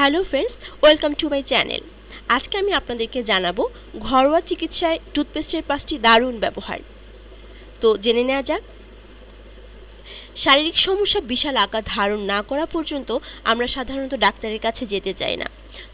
Hello friends, welcome to my channel. আজকে আমি আপনাদেরকে জানাব ঘরোয়া চিকিৎসায় টুথপেস্টের পাঁচটি দারুণ ব্যবহার। তো জেনে নেওয়া যাক শারীরিক সমস্যা বিশাল আকার ধারণ না করা পর্যন্ত আমরা সাধারণত ডাক্তারের কাছে যেতে চাই না।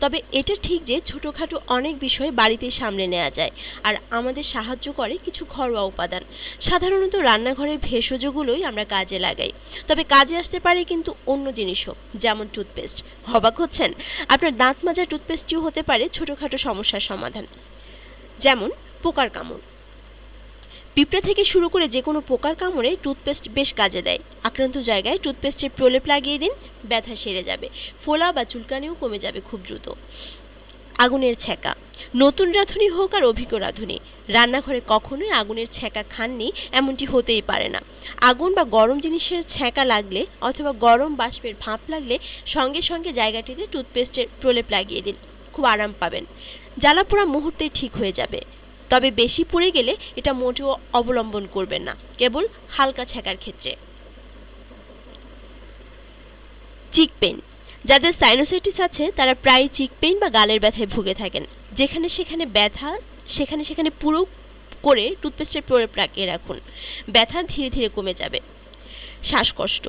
তবে এটা ঠিক যে ছোটোখাটো অনেক বিষয় বাড়িতেই সামলে নেওয়া যায় আর আমাদের সাহায্য করে কিছু ঘরোয়া উপাদান। সাধারণত রান্নাঘরের ভেষজগুলোই আমরা কাজে লাগাই। তবে কাজে আসতে পারে কিন্তু অন্য জিনিসও, যেমন টুথপেস্ট। হবাক হচ্ছেন? আপনার দাঁত মাজা টুথপেস্টটিও হতে পারে ছোটোখাটো সমস্যার সমাধান। যেমন পোকার কামড়। পিঁপড়ে থেকে শুরু করে যে কোনো পোকার কামড়ে টুথপেস্ট বেশ কাজে দেয়। আক্রান্ত জায়গায় টুথপেস্টের প্রলেপ লাগিয়ে দিন, ব্যথা সেরে যাবে। ফোলা বা চুলকানিও কমে যাবে খুব দ্রুত। আগুনের ছ্যাঁকা। নতুন রাঁধুনি হোক আর অভিজ্ঞ রাঁধুনি। রান্নাঘরে কখনোই আগুনের ছ্যাঁকা খাননি, এমনটি হতেই পারে না। আগুন বা গরম জিনিসের ছ্যাঁকা লাগলে অথবা গরম বাষ্পের ভাঁপ লাগলে সঙ্গে সঙ্গে জায়গাটিতে টুথপেস্টের প্রলেপ লাগিয়ে দিন। খুব আরাম পাবেন। জ্বালাপোড়া মুহূর্তেই ঠিক হয়ে যাবে। তবে বেশি পুড়ে গেলে এটা মোটেও অবলম্বন করবেন না, কেবল হালকা ছ্যাঁকার ক্ষেত্রে। চিক পেন যাদের সাইনোসাইটিস আছে, তারা প্রায় চিক পেইন বা গালের ব্যথায় ভুগে থাকেন। যেখানে সেখানে ব্যথা, সেখানে সেখানে পুরো করে টুথপেস্টের প্রলেপ রাখিয়ে রাখুন। ব্যথা ধীরে ধীরে কমে যাবে। শ্বাসকষ্ট।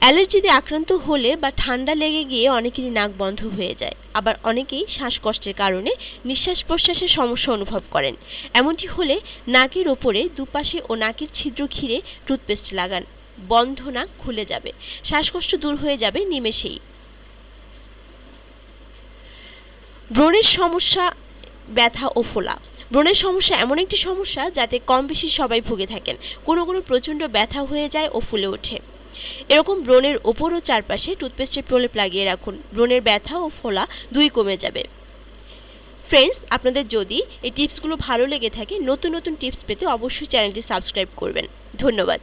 অ্যালার্জিতে আক্রান্ত হলে বা ঠান্ডা লেগে গিয়ে অনেকেরই নাক বন্ধ হয়ে যায়। আবার অনেকেই শ্বাসকষ্টের কারণে নিঃশ্বাস প্রশ্বাসের সমস্যা অনুভব করেন। এমনটি হলে নাকের ওপরে দুপাশে ও নাকের ছিদ্র ঘিরে টুথপেস্ট লাগান। বন্ধ নাক খুলে যাবে। শ্বাসকষ্ট দূর হয়ে যাবে নিমেষেই। ব্রণের সমস্যা, ব্যথা ও ফোলা। ব্রণের সমস্যা এমন একটি সমস্যা যাতে কম বেশি সবাই ভুগে থাকেন। কোনো কোনো প্রচণ্ড ব্যথা হয়ে যায় ও ফুলে ওঠে। এরকম ব্রণের ওপর ও চারপাশে টুথপেস্টের প্রলেপ লাগিয়ে রাখুন। ব্রণের ব্যথা ও ফোলা দুই কমে যাবে। ফ্রেন্ডস আপনাদের যদি এই টিপসগুলো ভালো লেগে থাকে, নতুন নতুন টিপস পেতে অবশ্যই চ্যানেলটি সাবস্ক্রাইব করবেন। ধন্যবাদ।